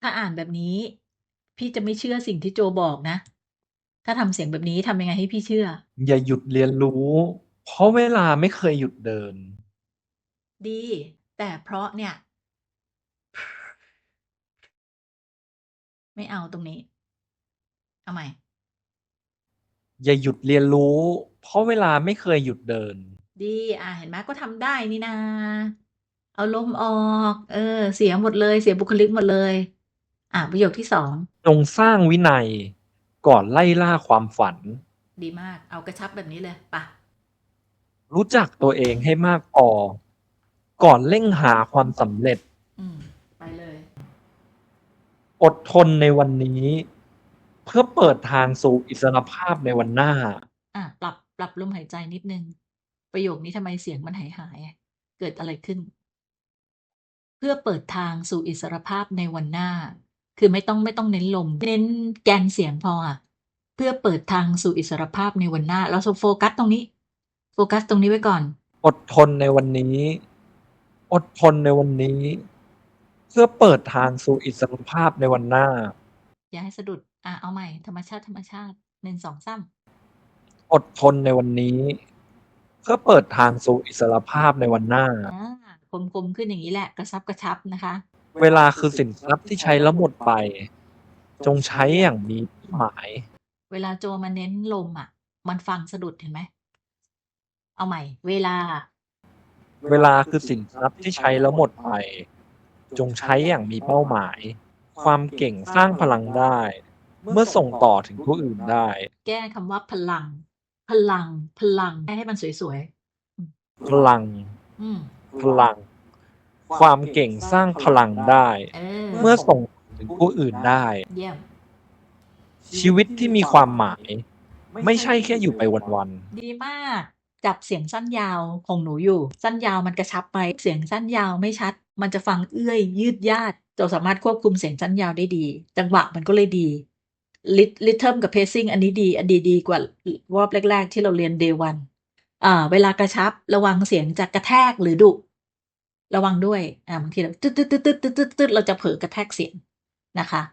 ถ้าอ่านแบบนี้ พี่จะไม่เชื่อสิ่งที่โจบอกนะ ถ้าทำเสียงแบบนี้ทำยังไงให้พี่เชื่อ อย่าหยุดเรียนรู้ เพราะเวลาไม่เคยหยุดเดิน ดี แต่เพราะเนี่ย ไม่เอาตรงนี้เอาใหม่ อย่าหยุดเรียนรู้ เพราะเวลาไม่เคยหยุดเดิน ดี อ่าเห็นไหมก็ทำได้นี่นา เอาลมออก เออ เสียหมดเลย เสียบุคลิกหมดเลย อ่าประโยคที่สองจงสร้างวินัยก่อนไล่ล่าความฝัน ดีมาก เอากระชับแบบนี้เลยปะรู้จักตัวเองให้มากพอก่อนเร่งหาความสำเร็จ อืม ไปเลย อดทนในวันนี้ เพื่อเปิดทางสู่อิสรภาพในวันหน้า อะปรับปรับลมหายใจนิดนึง ประโยคนี้ทำไมเสียงมันหายหายอะเกิดอะไรขึ้น เพื่อเปิดทางสู่อิสรภาพในวันหน้า คือไม่ต้องไม่ต้องเน้นลม เน้นแกนเสียงพออะเพื่อเปิดทางสู่อิสรภาพในวันหน้าเราโฟกัสตรงนี้ โฟกัสตรงนี้ไว้ก่อน อดทนในวันนี้ อดทนในวันนี้ เพื่อเปิดทางสู่อิสรภาพในวันหน้า อย่าให้สะดุด อะเอาใหม่ ธรรมชาติธรรมชาติหนึ่งสองสามอดทนในวันนี้ เพื่อเปิดทางสู่อิสรภาพในวันหน้า อ่าคมคมขึ้นอย่างนี้แหละ กระชับกระชับนะคะ เวลาคือสินทรัพย์ที่ใช้แล้วหมดไป จงใช้อย่างมีหมาย เวลาโจมาเน้นลมอะ มันฟังสะดุดเห็นไหม เอาใหม่ เวลา เวลาคือสินทรัพย์ที่ใช้แล้วหมดไป จงใช้อย่างมีเป้าหมาย ความเก่งสร้างพลังได้ เมื่อส่งต่อถึงผู้อื่นได้ แก้คำว่าพลัง พลัง พลังให้มันสวยพลังๆอืม พลัง ความเก่งสร้างพลังได้ เออเมื่อส่งถึงผู้อื่นได้ เยี่ยม ชีวิตที่มีความหมาย ไม่ใช่แค่อยู่ไปวันดีมาก จับเสียงสั้นยาวของหนูอยู่ สั้นยาวมันกระชับไปเสียงสั้นยาวไม่ชัด มันจะฟังเอื้อยยืดยาดเราสามารถควบคุมเสียงสั้นยาวได้ดี จังหวะมันก็เลยดีลิลิเทิมกับเพซซิ่งอันนี้ดีอันดีดีกว่ารอบแรก ๆ ที่เราเรียนเดวันอ่าเวลากระชับระวังเสียงจะกระแทกหรือดุ ระวังด้วยอ่าบางทีเราตึ๊ดตึ๊ดตึ๊ดตึ๊ดตึ๊ดตึ๊ดเราจะเผลอกระแทกเสียงนะคะ